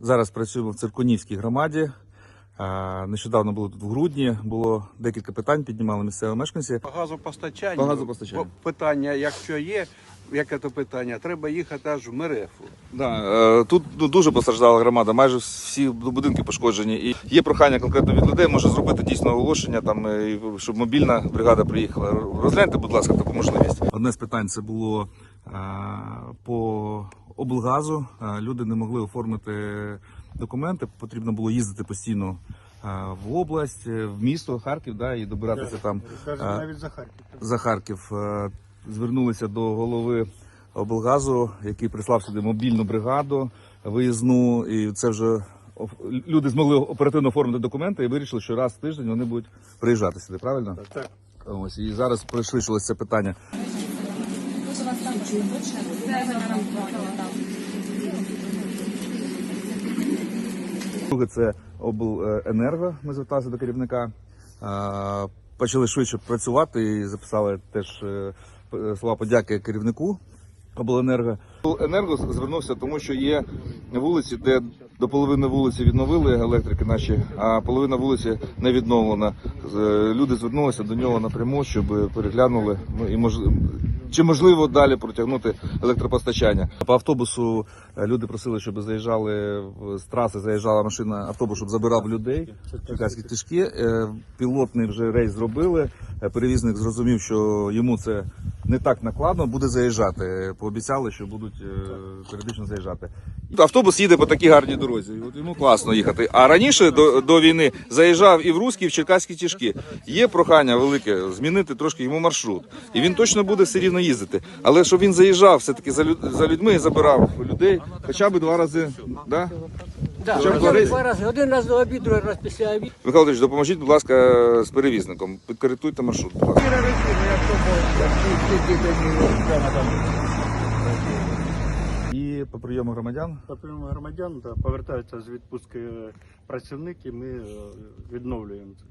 Зараз працюємо в Циркунівській громаді. Е, Нещодавно було тут в грудні, було декілька питань, піднімали місцеві мешканці. По газопостачанню, По газопостачанню. питання, якщо є, яке то питання, треба їхати аж в Мерефу. Да, е, тут дуже постраждала громада, майже всі будинки пошкоджені. І є прохання конкретно від людей, може зробити дійсно оголошення, там, е, щоб мобільна бригада приїхала. Розгляньте, будь ласка, таку можливість. Одне з питань це було по облгазу. Е, Люди не могли оформити документи, потрібно було їздити постійно е, в область, е, в місто Харків, да, і добиратися там. Навіть за Харків. за Харків звернулися до голови облгазу, який прислав сюди мобільну бригаду виїзну, і це вже люди змогли оперативно оформити документи і вирішили, що раз в тиждень вони будуть приїжджати сюди. Правильно? Так. Ось і зараз пришвидшилось це питання. Друге, це обленерго. Ми зверталися до керівника. Почали швидше працювати і записали теж е, слова подяки керівнику обленерго. Обленерго звернувся, тому що є вулиці, де до половини вулиці відновили електрики наші, а половина вулиці не відновлена. Люди звернулися до нього напряму, щоб переглянули ну і. Чи можливо далі протягнути електропостачання? По автобусу е, люди просили, щоб заїжджали з траси, заїжджала машина автобус, щоб забирав людей. Черкаські тяжкі. Е, Пілотний вже рейс зробили. Е, Перевізник зрозумів, що йому це не так накладно, буде заїжджати. Пообіцяли, що будуть е, періодично заїжджати. Автобус їде по такій гарній дорозі. От йому класно їхати. А раніше до, до війни заїжджав і в Руський, і в Черкаські тяжкі. Є прохання велике змінити трошки йому маршрут. І він точно буде все рівно їздити. Але щоб він заїжджав все-таки за, люд- за людьми і забирав людей хоча б два рази. Да? Так, два один, рази. рази. Один раз до обіду, другий раз після обіду. Михайло Андрійович, допоможіть, будь ласка, з перевізником. Підкоректуйте маршрут. Будь ласка. І по прийому громадян. По прийому громадян да, повертаються з відпустки працівники, ми е, відновлюємо це.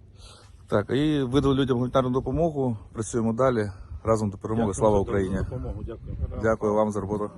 Так, і видали людям гуманітарну допомогу. Працюємо далі. Разом до перемоги. Слава Дякую за Україні! допомогу. Дякую. Дякую вам за роботу.